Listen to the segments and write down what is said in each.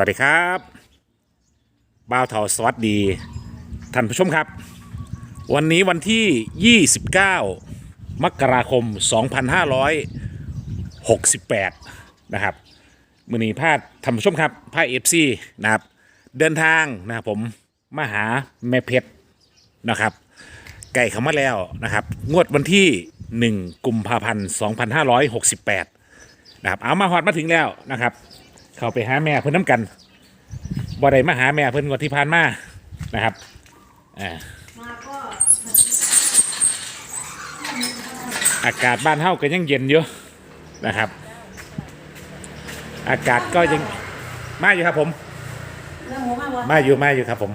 วัสดีครับบ้าวเทาสวัสดี ท่านผู้ชมครับ วันนี้วันที่ 29 มกราคม 2568 นะครับมือนี้พาดท่านผู้ชมครับพาเอฟซีนะครับ เดินทางนะครับผมมาหาแม่เพชรนะครับ ไก่เขามาแล้วนะครับ งวดวันที่ 1 กุมภาพันธ์ 2568 นะครับ เอามาหอดมาถึงแล้วนะครับ เข้าไปหาแม่เพิ่นน้ำกันบ่ได้มาหาแม่เพิ่นงวดที่ผ่านมานะครับอ่าอากาศบ้านเฮาก็ยังเย็นอยู่นะครับ อากาศก็ยังมาอยู่ครับผม แล้วหมูมากวะมาอยู่มาอยู่ครับผม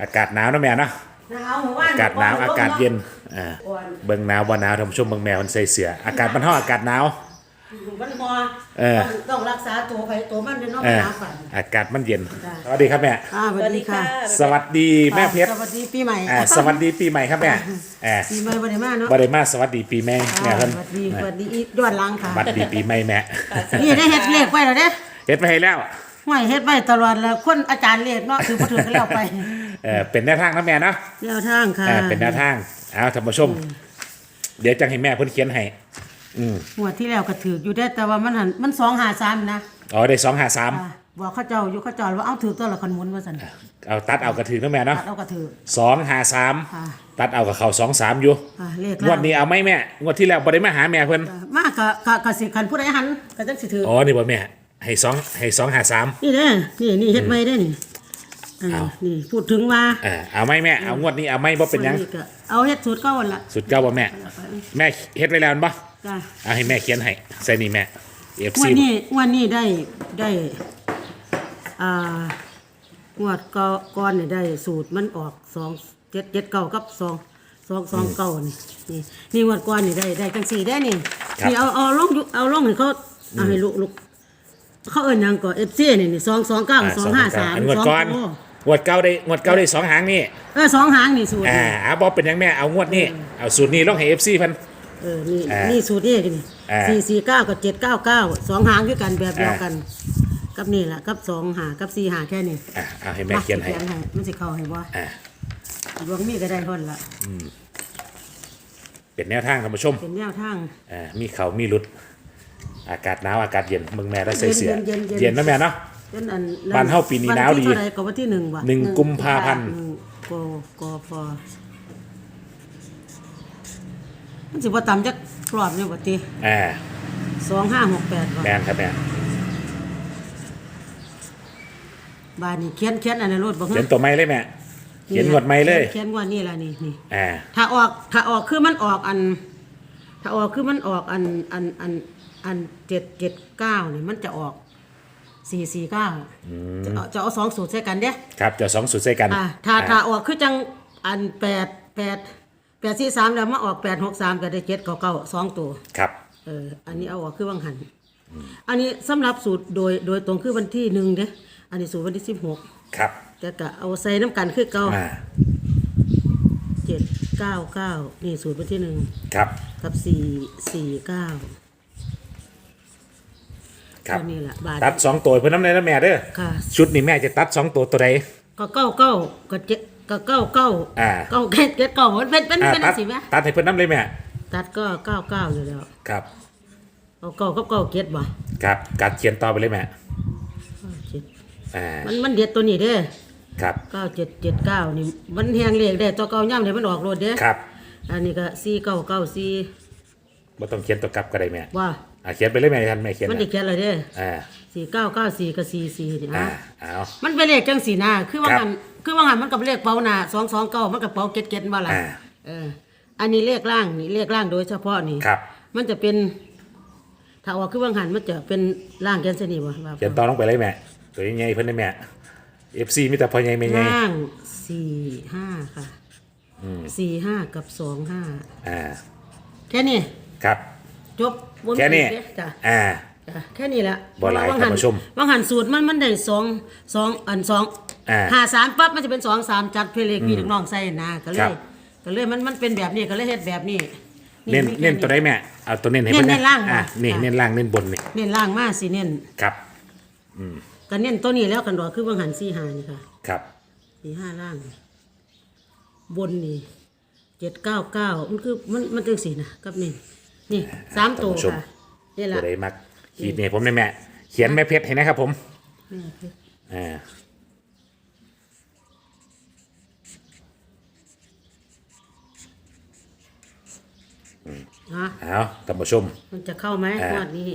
อากาศหนาวนะแม่เนาะหนาวหมูว่อากาศหนาวอากาศเย็นอ่าเบิ่งหนาวบ่หนาวท่านผู้ชมเบิ่งแมวมันใส่เสื้ออากาศบ้านเฮาอากาศหนาว มันพอเออต้องรักษาตัวไปตัวมันด้วยเนาะเออหนาวฝัน อากาศมันเย็น จ้ะ สวัสดีครับแม่ อ่าสวัสดีค่ะสวัสดีแม่เพชรสวัสดีปีใหม่อ่าสวัสดีปีใหม่ครับแม่อ่าปีใหม่วันไหนมาเนาะบ่ได้มาสวัสดีปีแม่แม่อ่าเพิ่นสวัสดีสวัสดีอีกย้อนหลังค่ะบัดดีปีใหม่แม่นี่ได้เฮ็ดเลขไว้แล้วเด้เฮ็ดไปให้แล้ว ห่วยเฮ็ดไว้ตลอดแล้วคนอาจารย์เลขเนาะถือบ่ถือก็แล้วไปเออเป็นแนวทางนะแม่เนาะแนวทางค่ะอ่าเป็นแนวทางเอาท่านผู้ชม เดี๋ยวจังให้แม่เพิ่นเขียนให้ อืมหัวดที่แล้วก็ถืออยู่ได้แต่ว่ามันหันมัน253นะอ๋อได้253อ่าบอกเขาเจ้าอยู่เขาเจ้าว่าเอาถือตัวละคันหมุนว่าซั่นเอาตัดเอากระถือนะแม่เนาะตัดเอาก็ถือ253ค่ะ ตัดเอากับเขา23อยู่อ่าเลขงวดนี้เอาไหมแม่งวดที่แล้วบ่ได้มาหาแม่เพิ่นมากก็ก็ก็สิคันผู้ใดหันก็จังสิถืออ๋อนี่บ่แม่ให้สองให้สองหาสามนี่เด้อนี่นี่เฮ็ดไว้เด้อนี่ อ่าเอา นี่พูดถึงว่าอ่าเอาไหมแม่ เอางวดนี้เอาไหมบ่เป็นหยังก็เอาเฮ็ดสูตรเก่าหั่นล่ะสุดเก้าบ่แม่ แม่เฮ็ดไว้แล้วบ่จ้ะเอาให้แม่เขียนให้ใส่นี่แม่ง FC วันนี้งวันนี้ได้ได้อ่างวดก่อก่อนนี่ได้สูตรมันออก2 7 7 9กับ2 2 2 9นี่นี่นี่งวดก่อนนี่ได้ได้จังสี่ได้นี่นี่เอาเอาลงอยู่เอาลงให้เขาเอาให้ลูกลูกเขาเอิ้นหยังก่อ FC นี่นี่2 2 9 2 5 3อันงวดก่อนง วดเก้าได้งวดเก้าได้สองหางนี่เออสองหางนี่สูตรอ่านี่เอาบ่เป็นหยังแม่เอางวดนี้เอาสูตรนี้ลงให้ FC เพิ่นเออนี่อ่านี่นี่สูตรนี่นี่อ่า สี่สี่เก้ากับเจ็ดเก้าเก้าสองหางด้วยกันแบบเดียวกัน กับนี่แหละกับสองหากับสี่หาแค่นี้อ่าเอาให้แม่เขียนให้ มาสิมันสิเข้าให้บ่อ่า ดวงมีก็ได้ทนละเป็นแนวทางท่านผู้ชมเป็นแนวทาง อ่ามีเขามีหลุด อากาศหนาวอากาศเย็นมึงแม่แล้วใส่เสื้อเย็นๆเย็นๆ เย็นนะแม่เนาะ จนอันบ้านเฮาปีนี้หนาวดีที่เท่าไหร่ก็วันที่หนึ่งว่ะหนึ่งกุมภาพันธ์หงกกฟมันสิบ่ต่ำจักรอบนี่บ่ติอ่าสองห้าหกแปดว่ะแม่นครับแม่บ้านนี่เขียนเขียนอันนั้นรถบ่เขียนตัวไม้เลยแม่เขียนงวดไม้เลยเขียนงวดนี่ล่ะนี่นี่ อ่าถ้าออกถ้าออกคือมันออกอัน ถ้าออกคือมันออกอันอันอันอันเจ็ดเจ็ดเก้าเนี่ยมันจะออก สี่สี่เก้าจะเอาจะเอาสองสูตรใส่กันเด้ครับจะสองสูตรใส่กันอ่าถ้าถ้าอ่าออกคือจังอันแปดแปดแปดสี่สามแล้วมาออกแปดหกสามก็ได้เจ็ดเก้าเก้าสองตัว ครับเอออันนี้เอาออกคือวังหัน อันนี้สำหรับสูตรโดยโดยตรงคือวันที่หนึ่งเด้อันนี้สูตรวันที่สิบหกครับแต่ก็เอาใส่น้ำกันคือเก้าอ่าเจ็ดเก้าเก้านี่สูตรวันที่หนึ่งครับกับสี่สี่เก้า ครับ ตัวนี้แหละบาทตัดสองตัวเพื่อนน้ำในน้ำแม่เด้อค่ะชุดนี้แม่จะตัดสองตัวตัวใด ก็เก้าเก้าก็เจ็ดก็เก้าเก้าอ่า เก้าเก็ดเก็ดเก้ามันเป็นเป็นอ่าเป็นตัอะดไรสิแม่ตัดให้เพื่อนน้ำเลยแม่ตัดก็เก้าเก้าอยู่แล้วครับเอาเก้ากับเก้าเก็ดบ่ครับกัดเขียนต่อไปเลยแม่เก้าเจ็ดอ่ามันมันเด็ดตัวนี้เด้ครับเก้าเจ็ดเจ็ดเก้านี่มันแหงเลขได้ตัวเก้าย่ำเลยมันออกรถเด้ครับอันนี้ก็สี่เก้าเก้าสี่บ่ต้องเขียนตัวกลับก็ได้แม่ว่า อ่าเขียนไปเลยแม่ทันแม่เขียนมันนะได้เขียนเลยเด้อ่าสี่เก้าเก้าสี่กับสี่สี่นี่อ่านะเอามันเป็นเลขจังสีหน้าคือว่าครับงันคือว่างันมันกับเลขเป๋าหน้าสองสองเก้ามันกับเป๋าเก็ดเก็ดมาละอ่าเออ อันนี้เลขล่างนี่เลขล่างโดยเฉพาะนี่ครับ มันจะเป็น ถ้าออกคือว่างันมันจะเป็นล่างแกนเสนีบ่ว่าเขียนต่อลงไปเลยแม่ตัวใหญ่ๆเพิ่นได้แม่ FC มีแต่พอใหญ่ไม่ใหญ่ล่างสี่ห้าค่ะสี่ห้ากับสองห้าอ่าแค่นี้ครับ จบบ่มีแค่นี้เด้จ้ะอ่า จ้ะแค่นี้แหละบ่หลายว่ท่านผู้ชมว่างหันสูตรมันมันได้สองสองอันสองอ่าหาสามปั๊บมันจะเป็นสองสามจัดเพลงพี่น้องใส่นะก็เลครัยบ ก็เลยมันมันเป็นแบบนี้ก็เลยเฮ็ดแบบนี้เน้นมีแค่ เน้นตัวใดแม่เอาตัวเน้นให้เพิ่นเน้นนะเน้นล่างอ่าค่ะนี่ค่ะเน้นล่างเน้นบนนี่เน้นล่างมากสิเน้นครับกันเน้นตัวนี้แล้วกันดอกคือวังหันสี่หานี่ค่ะครับสี่ห้าล่าง บนนี่เจ็ดเก้าเก้ามันคือมันมันจังสี่นะกับนี่ นี่สามตัวค่ะนี่ตัละวใดมักขีดเนี่ยผมได้แม่ เขียนแม่เพชรให้นะครับผมแม่เพชรอ่าฮะเอาท่านผู้ชม มันจะเข้าไหมอ่างวดนี้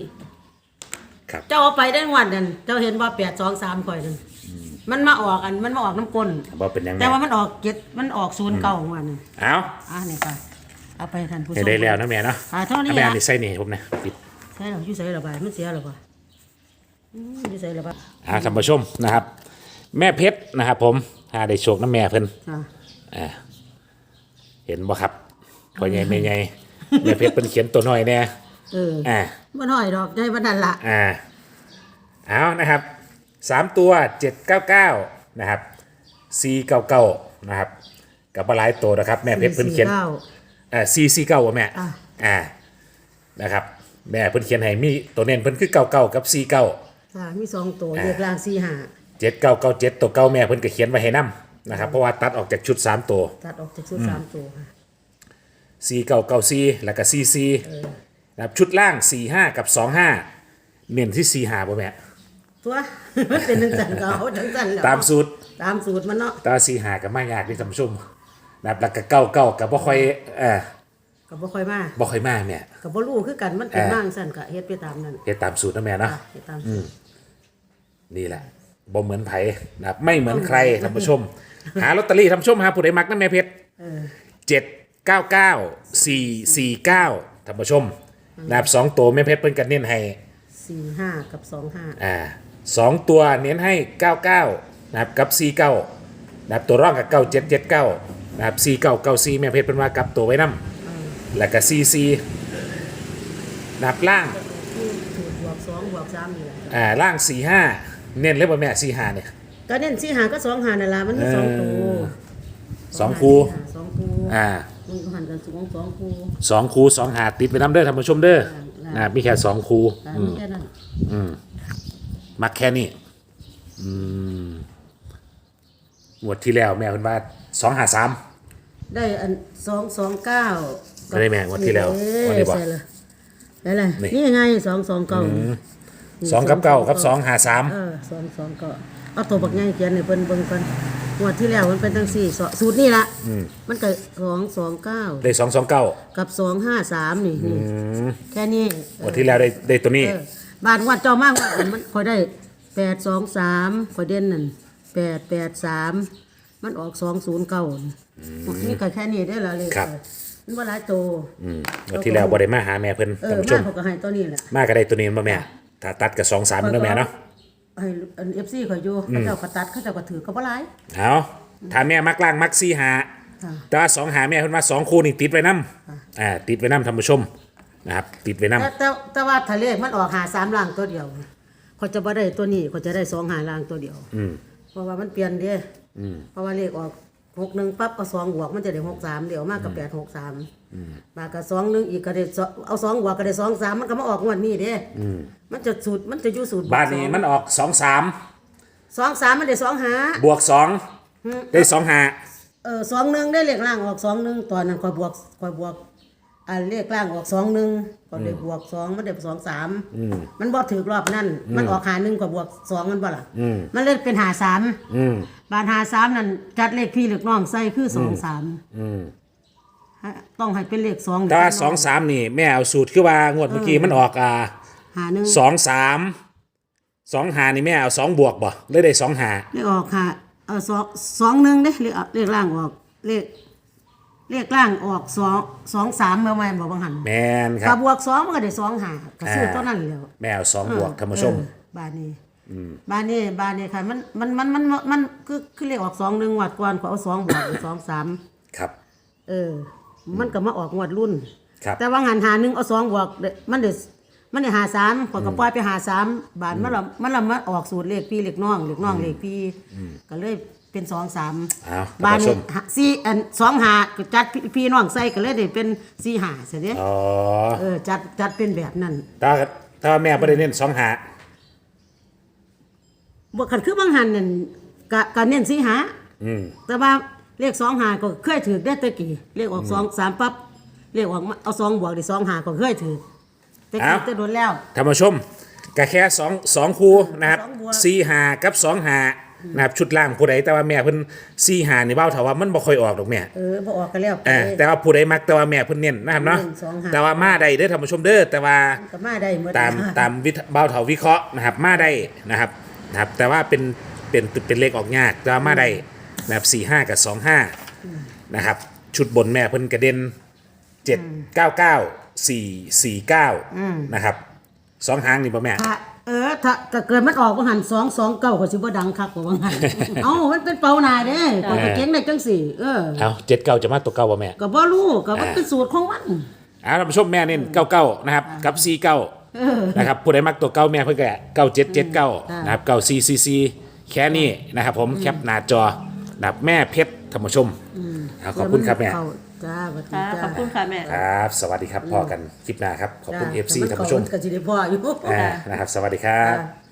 ครับ เจ้าเอาไปได้งวดนั่นเจ้าเห็นว่าแปดสองสามข่อยนั่นมันมาออกอันมันมาออกน้ำกลนว่าเป็นยังไงแต่ว่ามันออกเจ็ดมันออกศูนย์เก้าของมันน่ะเอา อะนี่ค่ะ เอาไปท่านผู้ชให้มได้แล้วนะแม่เนาะอ่าเท่านี้แม่ละอันนี้ใส่นี่ให้ผมนะปิดใช่หรออยู่ใส่หรอบายมันเสียหรอปะอืมอยู่ใส่หรอบายอ่าท่านผู้ชมนะครับ แม่เพชรนะครับผมหาได้โชคน้ำแม่เพิ่นอ่าอ่าเห็นบ่ครับพ่อใหญ่แม่ใหญ่แม่เพชรเพิ่นเขียนตัวน้อยแน่เอออ่ามันหน่อยดอกได้บันนันละอ่า เอานะครับสามตัวเจ็ดเก้าเก้านะครับสี่เก้าเก้านะครับกับปลายตัวนะครับ แม่เพชรเพิ่นเขียนสี่ก้า อ่าสี่สี่เก้าว่ะแม่อะ อ่านะครับ แม่เพิ่นเขียนให้มีตัวเน้นเพิ่นคือเก้าเก้ากับสี่เก้า อ่ามีสองตัวอ่าเรียกลางสี่ห้าเจ็ดเก้าเก้าเจ็ดตัวเก้าแม่เพิ่นก็เขียนไว้ให้นํนะครับ เพราะว่าตัดออกจากชุดสามตัวตัดออกจากชุดสามตัวค่ะ สี่เก้าเก้าสี่แล้วก็สี่สี่นะครับชุดล่างสี่ห้ากับสองห้าเน้นที่สี่ห้าป่ะแม่ ตัวมันเป็นจังสันก็เอาจังสันแล้วตามสูตร ตามสูตรมันเนาะตาสีหากับมายากที่ทำชุ่ม นะครับแล้วก็เก้าเก้ากับบ่ค่อยเออก็บ่ค่อยมาบ่ค่อยมาเนี่ยก็บ่รู้คือกันมันเป็นอ่าบ้างสั่นก็เฮ็ดไปตามนั้นเฮ็ดตามสูตรนะแม่เนาะอะเฮ็ดตามสูตรนี่แหละบ่เหมือนไผนะครับไม่เหมือนใครท่านผู้ชม หาลอตเตอรี่ท่านผู้ชมหาผู้ใดมักนะแม่เพชรเออเจ็ดเก้าเก้าสี่สี่เก้าท่านผู้ชมนะครับสองตัวแม่เพชรเพิ่นกันเน้นให้สี่ห้ากับสองห้าอ่าสองตัวเน้นให้เก้าเก้านะครับกับสี่เก้านะครับตัวร่องกับเก้าเจ็ดเจ็ดเก้า นะครับสี่เก้าเก้าสี่แม่เพชรเพิ่นว่ากลับตัวไว้นํแล้วก็ซีซีนับล่างคือสูตรบวกสองบวกสามนี่แหละอ่าล่างสี่ห้าเน้นเลยป่ะแม่สี่ห้าเนี่ยก็เน้นสี่หาก็สองหานั่นล่ะมันมีสองตัวสองคูหาสองคูอ่ามันก็หันกันสูงสองคูสองคูสองหาติดไปน้ำเด้อท่านผู้ชมเด้ออ่านะครับมีแค่สองคูตามอืมแค่นั้นมักแค่นี้อืมงวดที่แล้วแม่เพิ่นว่า สองหาสาม ได้อันสองสองเก้าไม่ได้แม่งวดที่แล้วงวดนี้บอกใช่เลยได้เลยนี่ นี่ไงสองสองเก้าสองกับเก้ากับสองหาสามเออสองสองเก้าเอาตัวบักใหญ่เขียนให้เพิ่นเบิ่งก่อนงวดที่แล้วมันเป็นทั้งสี่สอสูตรนี่ละมันก็สองสองเก้าได้สองสองเก้ากับสองห้าสามนี่นี่แค่นี้งวดที่แล้วได้ได้ตัวนี้เออบาทวัดเจ้ามากว่ามันคอยได้แปดสองสามคอยเด่นนั่นแปดแปดสาม มันออกสองศูนย์เก้านี่ก็แค่นี้ได้ละเลยครับเออมันว่าหลายโตอืมงวดที่แล้วบ่ได้มาหาแม่เพิ่นเอท่าอนผู้ชมามเขาก็ให้ตัวนี้แหละ มาก็ได้ตัวนี้มาแม่ถ้าตัดกับสองสามนะแม่เนาะให้เอฟซีเขาอยู่เขาเจ้าก็ตัดเขาเจ้าก็ถือก็บ่หลายเอาถ้าแม่มักล่างมักซี่หา ค่ะ แต่ว่าสองหาแม่เพิ่นว่าสองคู่นี่ติดไว้นํอ่าติดไว้นํท่านผู้ชมนะครับติดไว้นํแต่แต่แต่ว่าทะเลขมันออกหาสามล่างตัวเดียวเขาจะบ่ได้ตัวนี้เขาจะได้สองหาล่างตัวเดียวอืมเพราะว่ามันเปลี่ยนเด้ เพราะว่าเลขออกหกหนึ่งปั๊บเอาสองบวกมันจะได้หกสามเดี๋ยวมากกับแปดหกสามมากับสองหนึ่งอีกก็ได้สองเอาสองบวกก็ได้สองสามมันก็มาออกงวดนี้เด้มันจะสูตรมันจะอยู่สูตรบ้านนี้มันออกสองสามสองสามมันได้สองหาบวกสองได้สองหาเออสองหนึ่งได้เลขล่างออกสองหนึ่งตอนนั้นคอยบวกคอยบวก อ่าเลขล่างออกสองหนึ่งก็ได้บวกสองมันได้สองสามมันบ่ถือรอบนั่นมันออกหาหนึ่งก็บวกสองมันบ่ล่ะมันเลยเป็นหาสามอืมบานหาสามนั่นจัดเลขพี่เลขน้องใส่คือสองสามอืมฮะต้องให้เป็นเลขสองแต่ว่าสองสามนี่แม่เอาสูตรคือว่างวดเมื่อกี้มันออกอ่าหาหนึ่งสองสามสองหานี่แม่เอาสองบวกบ่เลยได้สองหา เลขออกค่ะเออสองสองหนึ่งเด้เลขเลขล่างออกเลข เลขล่างออกสองสองสามเมื่อวานบอกบางหันแมนคกัรับบ บวกสองมันก็ได้สองหาก็ซื้ออ่า ตัวนั้นแล้วแม่เอาสองบวกท่านผู้ชม เออบานนี้บานนี้บานนี้ค่ะมันมันมันมันมันมันคือคือเลขออกสองหนึ่งวัดก่อนก็เอาสองบวกเป็นสองสามครับ เออ มันก็มาออกงวดรุ่น ครับ แต่ว่างานหาหนึ่งเอาสองบวกเด้มันเด็มันได้หาสามขอยก็ปล่อยไปหาสามบาทมันละมันละมาออกสูตรเลขพี่เลขน้องเลขน้องเลขพี่ก็เลย เป็นสองสามเอาบาท่านทผู้ชนี้ม หาสี่อันสองหาก็จัดพี่พี่น้องใส่ก็เลยได้เป็นสี่หาเสียเด้อ๋อเออจัดจัดเป็นแบบนั้นถ้าถ้าแม่ไม่ได้เน้นสองหาบ่คันคือบางหันนั่นกะกะเน้นสีหาอืมแต่ว่าเลขสองหาก็เคยถือได้แตะกี้เลขออกสองสามปั๊บเลขออกมาเอาสองบวกได้สองหาก็เคยถือแต่กี้จะโดนแล้ว ท่านผู้ชมก็แค่สองสองคู่นะครับสองบวก สี่หากับสองหา นะครับชุดล่างผู้ใดแต่ว่าแม่เพิ่นสี่หานี่เบ้าเถาว่ามันบ่ค่อยออกดอกแม่เออบ่ออกกันแล้วเออแต่ว่าผู้ใดมักแต่ว่าแม่เพิ่นเน้นนะครับเนาะเน้นสองหา แต่ว่ามาได้เด้อท่านผู้ชมเด้อแต่ว่า ก็มาได้หมดตามตามวิทเบ้าเถาวิเคราะห์นะครับมาได้นะครับนะครับ แต่ว่าเป็นเป็นเป็นเลขออกยากแต่ว่ามาได้นะครับสี่ห้ากับสองห้านะครับ ชุดบนแม่เพิ่นกระเด็นเจ็ดเก้าเก้าสี่สี่เก้านะครับสองหางนี่ป่ะแม่ถ้า เออ ถ้าถ้าเกิดมันออกบ่หันสองสองเก้าก็สิบ่ดังคักกว่าบ่หันเอ้ามันเป็นเป่าหนาเด้เป่าก็เก่งได้จังสี่ เออเอาเจ็ดเก้าจะมาตัวเก้าป่ะแม่ ก็บ่รู้ก็มันเป็นสูตรของมันเอาท่านผู้ชมแม่เน้นเก้าเก้านะครับ กับสี่เก้านะครับผู้ใดมักตัวเก้าแม่เพิ่นก็เก้าเจ็ดเจ็ดเก้านะครับเก้าสี่สี่สี่แค่นี้นะครับผมแคปหน้าจอนะครับแม่เพชรท่านผู้ชมเอาขอบคุณครับแม่ เข้า จ้าสวัสดีค่ะจ้าขอบคุณค่ะแม่ ครับ สวัสดีครับพอกันคลิปหน้าครับ ขอบคุณจ้า FC แต่ท่านผู้ชมเข้ก็สิได้พ่ออยู่อ่านะครับ สวัสดีครับจ้า